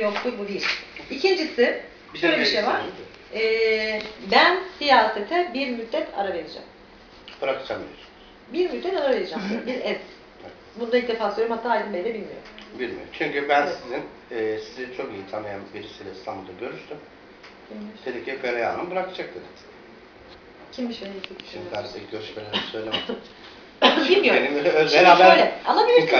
yoktur bu değil. İkincisi Bir şöyle bir şey var. Ee, ben siyasete bir müddet ara vereceğim. Bırakacağım diyorsun. Bir müddet ara vereceğim. bir es. Bunu da ilk defa söylüyorum. Hatta Aydın Bey de bilmiyor. Bilmiyorum. Çünkü ben Evet. sizin, e, sizi çok iyi tanıyan birisiyle İstanbul'da görüştüm. Bilmiyor. Dedi ki Feriha Hanım bırakacak dedi. Kimmiş ilk Şimdi ben size görüşmeleri söylemedim. Bilmiyorum. Benim Şimdi haber şöyle, alabilirsiniz.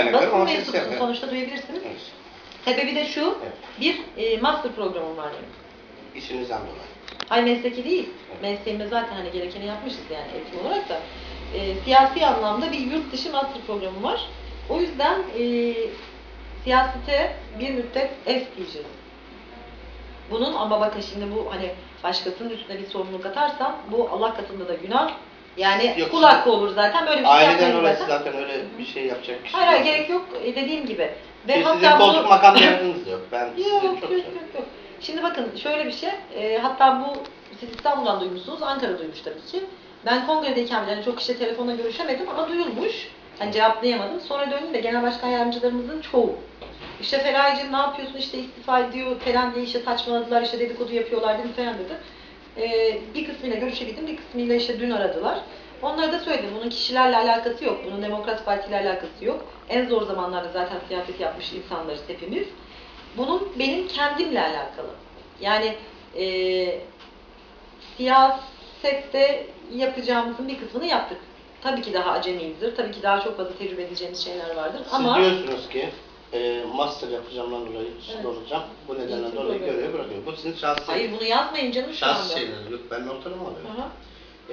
Basın yani. Sonuçta duyabilirsiniz. Evet. Sebebi de şu, Evet. bir e, master programım var benim. İşinizden dolayı. Hay mesleki değil. Mesleğimde zaten hani gerekeni yapmışız yani eğitim olarak da. E, siyasi anlamda bir yurt dışı master programı var. O yüzden e, siyasete bir müddet es diyeceğiz. Bunun ama bakın şimdi bu hani başkasının üstüne bir sorumluluk atarsam bu Allah katında da günah. Yani Yok, kul hakkı olur zaten böyle bir şey Aileden yapmayın dolayı zaten. zaten öyle bir şey yapacak kişi Hayır hayır yok. gerek yok E, dediğim gibi. Ve sizin hatta koltuk bunu... makam derdiniz de yok. Ben Yok sizi yok çok yok seviyorum. yok. Şimdi bakın şöyle bir şey. e, hatta bu siz İstanbul'dan duymuşsunuz. Ankara duymuş tabii ki. Ben kongredeyken bile hani çok kişi telefonla görüşemedim ama duyulmuş. Hani cevaplayamadım. Sonra döndüm de genel başkan yardımcılarımızın çoğu. İşte Feraycığım ne yapıyorsun işte istifa ediyor falan diye işte saçmaladılar işte dedikodu yapıyorlar değil mi falan dedi. E, bir kısmıyla görüşebildim bir kısmıyla işte dün aradılar. Onlara da söyledim bunun kişilerle alakası yok. Bunun Demokrat Parti ile alakası yok. En zor zamanlarda zaten siyaset yapmış insanlarız hepimiz. Bunun benim kendimle alakalı. Yani e, siyasette yapacağımızın bir kısmını yaptık. Tabii ki daha acemiyizdir. Tabii ki daha çok fazla tecrübe edeceğimiz şeyler vardır. Siz Ama diyorsunuz ki e, master yapacağımdan dolayı Evet. olacağım. Bu nedenle dolayı görevi bırakıyorum. Bu sizin şahsi, hayır bunu yazmayın canım şu şahsi anda. şeyleriniz. Yok ben notlarımı alıyorum. Aha.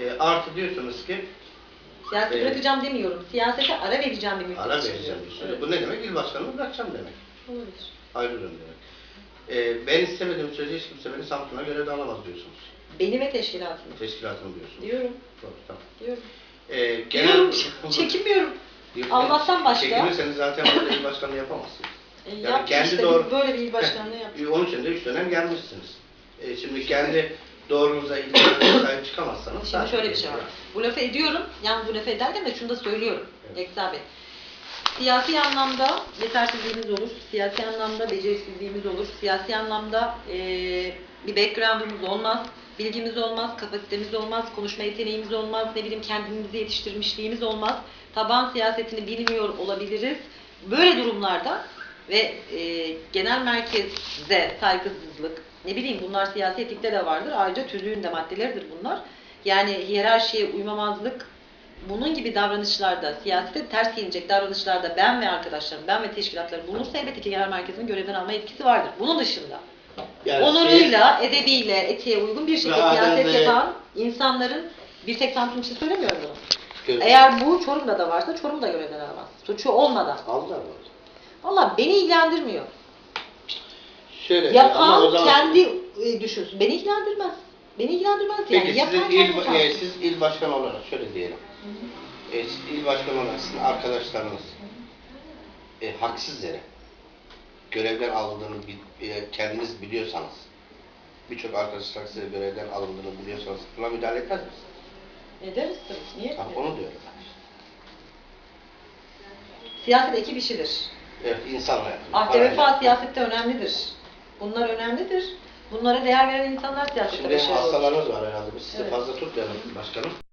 E, artı diyorsunuz ki Siyaseti Evet. bırakacağım demiyorum. Siyasete ara vereceğim bir müddet. ara için vereceğim diyorsunuz. Bu ne demek? İl başkanını bırakacağım demek. Olabilir. Ayrılıyorum demek. E, ben istemediğim sürece hiç kimse beni Samsun'a görevde alamaz diyorsunuz. Beni ve teşkilatımı. Teşkilatını diyorsunuz. Diyorum. Doğru, tamam. Diyorum. E, Diyorum. Çekinmiyorum. Allah'tan başka. Çekinirseniz zaten burada il başkanlığı yapamazsınız. E, Yani yaptık kendi işte doğru- böyle bir il başkanlığı yaptık. E, Onun için de üç dönem gelmişsiniz. E, şimdi kendi doğrunuza ilgilenmeye sahip çıkamazsanız... Şimdi şöyle bir şey var. Bu lafı ediyorum. Yalnız bu lafı ederken de şunu da söylüyorum. Evet. Eksa Bey. Siyasi anlamda yetersizliğimiz olur. Siyasi anlamda becerisizliğimiz olur. Siyasi anlamda eee, bir background'umuz olmaz. Bilgimiz olmaz, kapasitemiz olmaz, konuşma yeteneğimiz olmaz, ne bileyim kendimizi yetiştirmişliğimiz olmaz. Taban siyasetini bilmiyor olabiliriz. Böyle durumlarda ve eee, genel merkeze saygısızlık, ne bileyim bunlar siyasi etikte de vardır. Ayrıca tüzüğün de maddeleridir bunlar. Yani hiyerarşiye uymamazlık, bunun gibi davranışlarda, siyasete ters gelecek davranışlarda ben ve arkadaşlarım, ben ve teşkilatlarım bulunursa elbette ki genel merkezin görevden alma etkisi vardır. Bunun dışında Yani onuruyla, edebiyle, etiğe uygun bir şekilde Ve siyaset Bey- yapan insanların bir tek Samsun için söylemiyorum bunu. Eğer bu Çorum'da da varsa Çorum da görevden alamaz. Suçu olmadan. Aldılar mı? Valla beni ilgilendirmiyor. Şöyle ama o Yapan zaman... kendi e, düşünsün. Beni ilgilendirmez. Beni ilgilendirmez yani. Peki Yapan sizin kendi il, utansın. e, siz il başkanı olarak şöyle diyelim. E, siz il başkanı olarak sizin arkadaşlarınız e, haksız yere görevden alındığını bi- e, kendiniz biliyorsanız birçok arkadaşlar size görevden alındığını biliyorsanız buna müdahale etmez misiniz? Ederiz tabii. Niye? Tamam, onu diyorum. Siyaset ekip işidir. Evet, insan hayatı. Ahde Parayla. vefa siyasette önemlidir. Bunlar önemlidir. Bunlara değer veren insanlar siyasette Şimdi başarılı olur. hastalarımız var herhalde. Biz sizi Evet. fazla tutmayalım başkanım.